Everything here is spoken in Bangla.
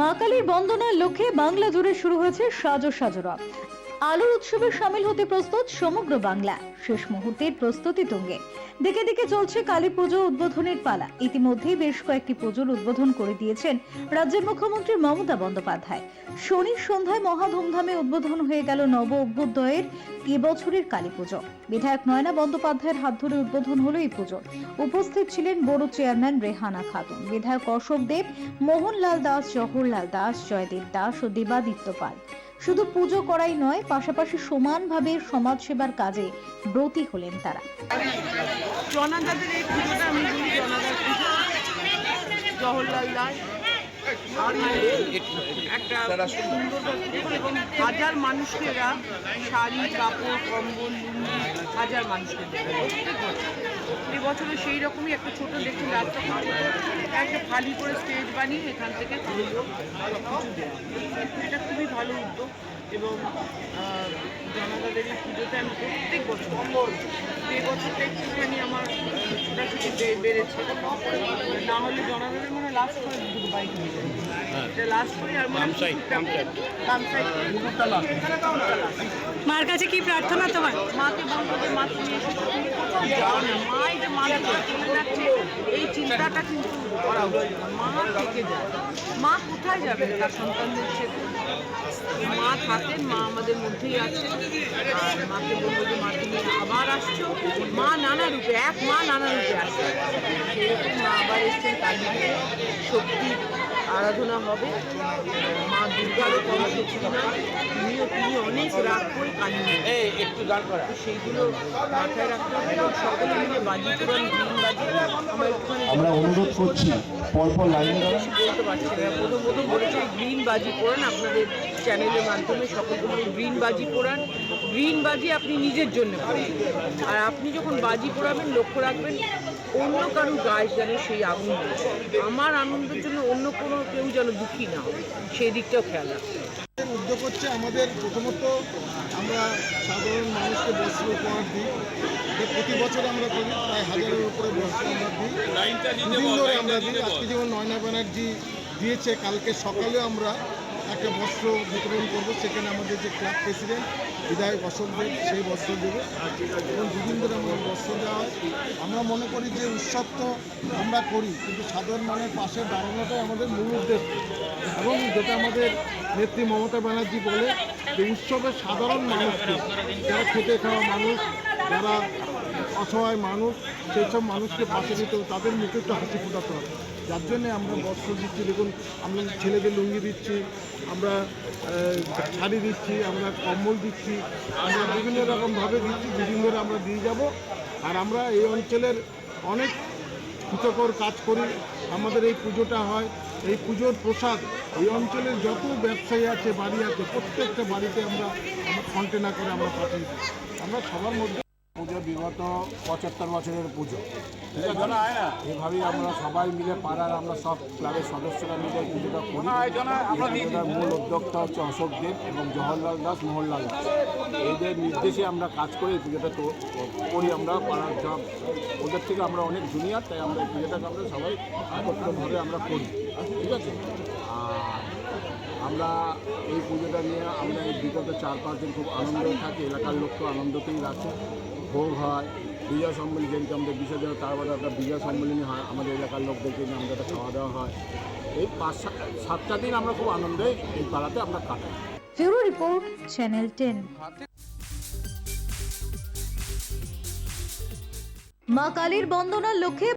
মা কালীর বন্দনার লক্ষ্যে বাংলা জুড়ে শুরু হয়েছে সাজো সাজোরা। আলোর উৎসবে সামিল হতে প্রস্তুত সমগ্র বাংলা। শেষ মুহূর্তের প্রস্তুতি তুঙ্গে। দিকে দিকে চলছে কালী পুজো উদ্বোধনের পালা। ইতিমধ্যেই বেশ কয়েকটি পুজোর উদ্বোধন করে দিয়েছেন রাজ্যের মুখ্যমন্ত্রী মমতা বন্দ্যোপাধ্যায়। শনির সন্ধ্যায় মহা ধুমধামে উদ্বোধন হয়ে গেল নব অভ্যুদয়ের এবছরের কালী পুজো। বিধায়ক নয়না বন্দ্যোপাধ্যায়ের হাত ধরে উদ্বোধন হলো এই পুজো। উপস্থিত ছিলেন বড় চেয়ারম্যান রেহানা খাতুন, বিধায়ক অশোক দেব, মোহনলাল দাস জহরলাল দাস, জয়দেব দাস ও দেবাদিত্য পাল। শুধু পুজো করাই নয়, পাশাপাশি সমানভাবে সমাজসেবার কাজে ব্রতী হলেন তারা। জনাদাদের আমি জনাদার দাস একটা হাজার মানুষকে এরা শাড়ি, কাপড়, কম্বল, লুঙ্গি হাজার মানুষকে এবছরে সেই রকমই একটা ছোট দেখুন একটা খালি করে স্টেজ বানিয়ে এখান থেকে উদ্যোগ এবং জনতাদের এই পুজোতে আমি প্রত্যেক বছর এই বছরটা একটুখানি আমার ছোটাছুটি বেড়েছে। না হলে জনতাদের মনে লাস্ট করে দুটো বাইক নিয়ে যায় এটা লাস্ট করে আর মনে হয় মার কাছে কি প্রার্থনা তোমার? মাকে বলব যে মা তুমি এসেছ তুমি কোথাও যাও না মা যে যাচ্ছে এই চিন্তাটা কিন্তু করা উচিত। মা থেকে যায়। মা কোথায় যাবে? তার সন্তানদের ছেড়ে মা থাকেন মা আমাদের মধ্যেই আছে। আর মাকে বলব যে, মা, তুমি আবার আসছো? মা নানা রূপে, এক মা নানা রূপে আসছে। সেরকম মা আবার এসছেন কালী শক্তি আরাধনা হবে। মা দুর্গারও কষ্ট ছিল না তিনিও তিনি একটু করা। সেইগুলো মাথায় রাখতে হবে সকলে মিলে বাজি পুরান গ্রিন বাজি আমরা একটুখানি আমরা অনুরোধ করছি পরপর লাইনে বলতে পারছি না। প্রথম প্রথম বলেছে গ্রিন বাজি পোড়ান আপনাদের চ্যানেলের মাধ্যমে সকলকে বলি গ্রিন বাজি পোড়ান। গ্রিন বাজি আপনি নিজের জন্য পোড়ান। আর আপনি যখন বাজি পোড়াবেন লক্ষ্য রাখবেন অন্য কারও গায়ে যেন সেই আগুন আমার আনন্দের জন্য অন্য কোনো কেউ যেন দুঃখী না হয়। সেই দিকটাও খেয়াল রাখতে হবে। উদ্যোগ হচ্ছে আমাদের প্রথমত আমরা সাধারণ মানুষকে বস্ত্র উপহার দিই। প্রতি বছর আমরা করি প্রায় হাজারের উপরে বস্ত্র আমরা দিই। দুদিন ধরে আমরা দিই। আজকে যেমন নয়না ব্যানার্জি দিয়েছে কালকে সকালে আমরা একটা বস্ত্র বিতরণ করব। সেখানে আমাদের যে ক্লাব প্রেসিডেন্ট বিধায়ক অশোক দেব সেই বস্ত্র দেবে। এবং দুদিন ধরে আমাদের বস্ত্র দেওয়া হয়। আমরা মনে করি যে উৎসব তো আমরা করি কিন্তু সাধারণ মানুষের পাশে দাঁড়ানোটাই আমাদের মূল উদ্দেশ্য। এবং যেটা আমাদের নেত্রী মমতা ব্যানার্জি বলে যে উৎসবের সাধারণ মানুষকে যারা খেটে খাওয়া মানুষ, যারা অসহায় মানুষ, সেই সব মানুষকে পাশে দিতে তাদের মুখে একটু হাসি ফোটাতে হবে। যার জন্যে আমরা বস্ত্র দিচ্ছি, দেখুন, আমরা ছেলেদের লুঙ্গি দিচ্ছি, আমরা শাড়ি দিচ্ছি, আমরা কম্বল দিচ্ছি, আমরা বিভিন্ন রকমভাবে দিচ্ছি, দুদিন ধরে আমরা দিয়ে যাব। আর আমরা এই অঞ্চলের অনেক কৃতকর কাজ করি, আমাদের এই পুজোটা হয়। এই পুজোর প্রসাদ এই অঞ্চলের যত ব্যবসায়ী আছে, বাড়ি আছে, প্রত্যেকটা বাড়িতে আমরা আমরা কন্টেনার করে আমরা পাঠিয়ে দিই। আমরা সবার মধ্যে পুজো বিগত পঁচাত্তর বছরের পুজো। ঠিক আছে এভাবেই আমরা সবাই মিলে পাড়ার আমরা সব ক্লাবের সদস্যরা মিলে পুজোটা করি। মূল উদ্যোক্তা হচ্ছে অশোক দেব এবং জওহরলাল দাস মোহনলাল দাস। এদের নির্দেশে আমরা কাজ করে এই পুজোটা তো করি আমরা পাড়ার সব। ওদের থেকে আমরা অনেক জুনিয়র তাই আমরা এই পুজোটাকে আমরা সবাই একত্রভাবে আমরা করি। ঠিক আছে? আর আমরা এই পুজোটা নিয়ে আমরা এই বিগত চার পাঁচ দিন খুব আনন্দে থাকি এলাকার লোক তো আনন্দতেই রাখে। ভোগ হয়, বিজয় সম্মেলন যেদিনকে আমাদের বিসর্জন তার বাদে একটা বিজয় সম্মেলনী হয়, আমাদের এলাকার লোকদেরকে নিয়ে আমাদের খাওয়া দাওয়া হয়। এই পাঁচ সাত সাতটা দিন আমরা খুব আনন্দে এই পাড়াতে আমরা কাটাই। Bureau report, channel ten. মা কালীর বন্দনার লক্ষ্যে